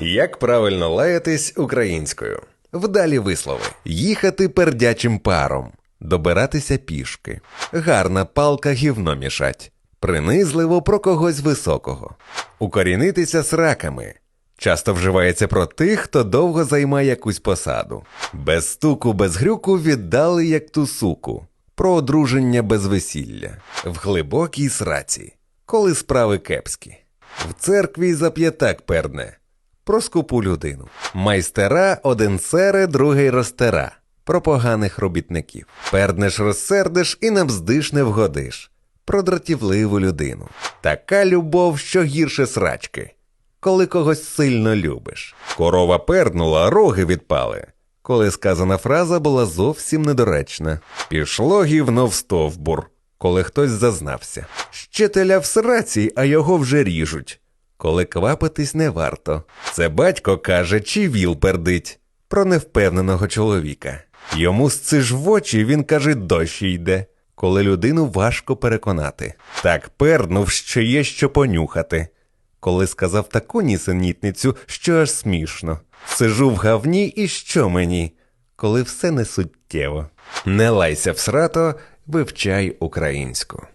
Як правильно лаятись українською? Вдалі вислови: їхати пердячим паром, добиратися пішки, гарна палка гівно мішать, принизливо про когось високого, укорінитися сраками. Часто вживається про тих, хто довго займає якусь посаду. Без стуку, без грюку віддали як ту суку. Про одруження без весілля, в глибокій сраці, коли справи кепські. В церкві за п'ятак пердне. Про скупу людину. Майстера один сере, другий розтера. Про поганих робітників. Перднеш розсердиш і навздиш не вгодиш. Про дратівливу людину. Така любов, що гірше срачки. Коли когось сильно любиш. Корова перднула, роги відпали. Коли сказана фраза була зовсім недоречна. Пішло гівно в стовбур, коли хтось зазнався. Щителя в сраці, а його вже ріжуть. Коли квапитись не варто. Це батько каже, чи віл пердить про невпевненого чоловіка. Йому сциж в очі, він каже, дощ йде. Коли людину важко переконати. Так пернув, що є що понюхати. Коли сказав таку нісенітницю, що аж смішно. Сижу в гавні і що мені? Коли все не суттєво. Не лайся в срато, вивчай українську.